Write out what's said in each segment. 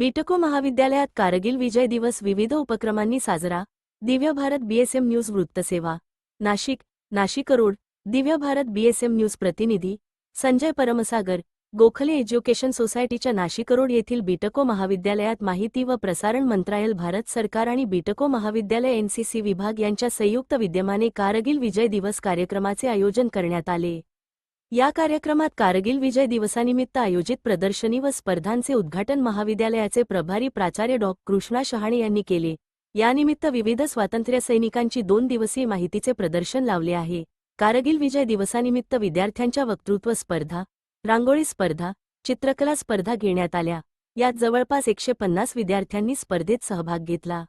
बीटको महाविद्यालयात कारगिल विजय दिवस विविध उपक्रमांनी साजरा. दिव्य भारत बीएसएम न्यूज वृत्तसेवा. Nashik Nashik road. Divya Bharat BSM news प्रतिनिधी. संजय परमसागर. गोखले एज्युकेशन सोसायटीच्या नाशिक रोड येथील बीटको महाविद्यालयात माहिती व प्रसारण मंत्रालय भारत सरकार आणि बीटको महाविद्यालय एनसीसी विभाग यांच्या संयुक्त विद्यमाने कारगिल विजय दिवस कार्यक्रमाचे आयोजन करण्यात आले. या कार्यक्रमात कारगिल विजय दिवसानिमित्त आयोजित प्रदर्शनी व स्पर्धांचे उद्घाटन महाविद्यालयाचे प्रभारी प्राचार्य डॉ. कृष्णा शहाणे यांनी केले. यानिमित्त विविध स्वातंत्र्य सैनिकांची दोन दिवसीय माहितीचे प्रदर्शन लावले आहे. कारगिल विजय दिवसानिमित्त विद्यार्थ्यांच्या वक्तृत्व स्पर्धा रांगोळी स्पर्धा चित्रकला स्पर्धा घेण्यात आल्या. यात जवळपास एकशे पन्नास विद्यार्थ्यांनी स्पर्धेत सहभाग घेतला.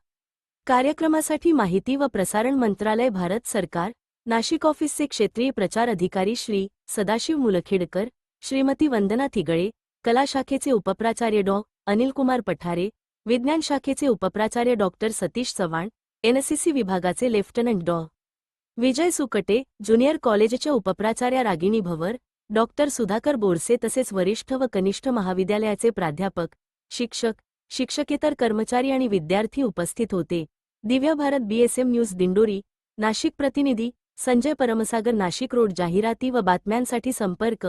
कार्यक्रमासाठी माहिती व प्रसारण मंत्रालय भारत सरकार नाशिक ऑफिसचे क्षेत्रीय प्रचार अधिकारी श्री सदाशिव मुलखेडकर श्रीमती वंदना थिगळे कला शाखेचे उपप्राचार्य डॉ. अनिलकुमार पठारे विज्ञान शाखेचे उपप्राचार्य डॉक्टर सतीश चव्हाण एनसीसी विभागाचे लेफ्टनंट डॉ. विजय सुकटे ज्युनियर कॉलेजच्या उपप्राचार्या रागिणी भवर डॉक्टर सुधाकर बोरसे तसेच वरिष्ठ व कनिष्ठ महाविद्यालयाचे प्राध्यापक शिक्षक शिक्षकेतर कर्मचारी आणि विद्यार्थी उपस्थित होते. दिव्य भारत बीएसएम न्यूज दिंडोरी नाशिक प्रतिनिधी संजय परमसागर नाशिक रोड जाहिराती व बातम्यांसाठी संपर्क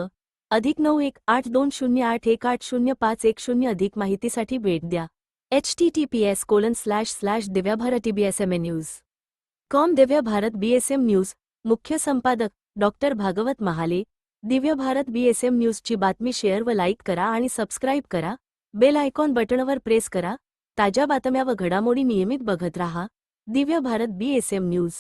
अधिक नऊ एक आठ दोन शून्य आठ एक आठ शून्य पाच एक शून्य अधिक माहितीसाठी भेट द्या. H T T P S colon slash slash Divya Bharati A news com Divya Bharat BSM news मुख्य संपादक डॉक्टर भागवत महाले. दिव्य भारत बीएसएम न्यूजची बातमी शेअर व लाईक करा आणि सबस्क्राईब करा. बेल आयकॉन बटणवर प्रेस करा. ताज्या बातम्या व घडामोडी नियमित बघत रहा. Divya Bharat BSM news